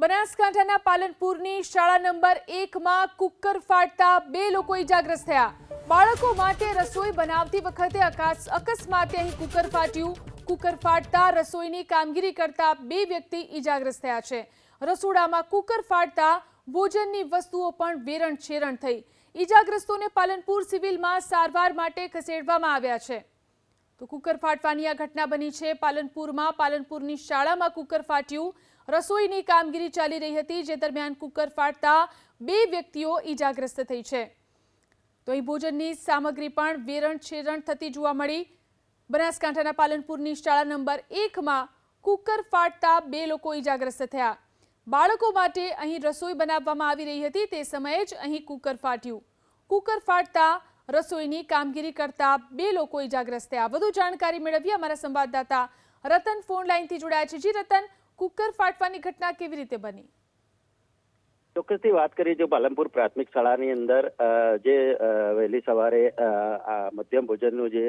બનાસકાંઠાના પાલનપુરની શાળા નંબર એકમાં કુકર ફાટતા બે લોકો ઇજાગ્રસ્ત થયા. બાળકો માટે રસોઈ બનાવતી વખતે અકાસ- અકસ્માતે અહીં કુકર ફાટ્યું. કુકર ફાટતા રસોઈની કામગીરી કરતા બે વ્યક્તિ ઇજાગ્રસ્ત થયા છે. રસોડામાં કુકર ફાટતા ભોજનની વસ્તુઓ પણ વેરણ છેરણ થઈ. ઇજાગ્રસ્તોને પાલનપુર સિવિલમાં સારવાર માટે ખસેડવામાં આવ્યા છે. તો કુકર ફાટવાની આ ઘટના બની છે. પાલનપુરમાં પાલનપુરની શાળામાં કુકર ફાટ્યું. રસોઈની કામગીરી ચાલી રહી હતી, જે દરમિયાન કુકર ફાટતા બે વ્યક્તિઓ ઈજાગ્રસ્ત થઈ છે. તો અહીં ભોજનની સામગ્રી પણ વેરણ છેરણ થતી જોવા મળી. બનાસકાંઠાના પાલનપુરની શાળા નંબર એકમાં કુકર ફાટતા બે લોકો ઈજાગ્રસ્ત થયા. બાળકો માટે અહીં રસોઈ બનાવવામાં આવી રહી હતી, તે સમયે જ અહીં કુકર ફાટ્યું. કુકર ફાટતા રસોઈની કામગીરી કરતા બે લોકો ઈજાગ્રસ્ત થયા. વધુ જાણકારી મેળવી અમારા સંવાદદાતા રતન ફોન લાઈનથી જોડાયા છે. જી રતન કુકર ફાટવાની ઘટના કેવી રીતે બની? ચોક્કસથી વાત કરીએ, જો પાલનપુર પ્રાથમિક શાળાની અંદર જે વહેલી સવારે મધ્યમ ભોજનનું જે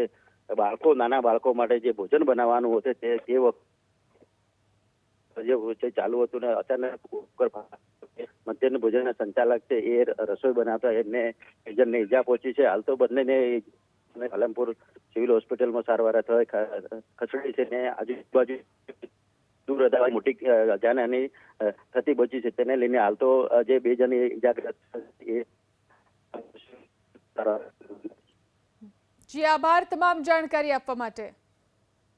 બાળકો, નાના બાળકો માટે જે ભોજન બનાવવાનું હતું તે તે વખતે ચાલુ હતું ને અચાનક કુકર મધ્યાહન ભોજનના સંચાલક છે, એ રસોઈ બનાવતા એમને એકજણને ઈજા પહોંચી છે. હાલ તો બંનેને પાલનપુર સિવિલ હોસ્પિટલમાં સારવાર હેઠળ ખસેડી છે ને આજુબાજુ દૂર હતા મોટી જાનહાની થતી બચી છે. તેને લઈને હાલ તો જે બે જણની ઇજાગ્રસ્ત એ જી, આભાર તમામ જાણકારી આપવા માટે.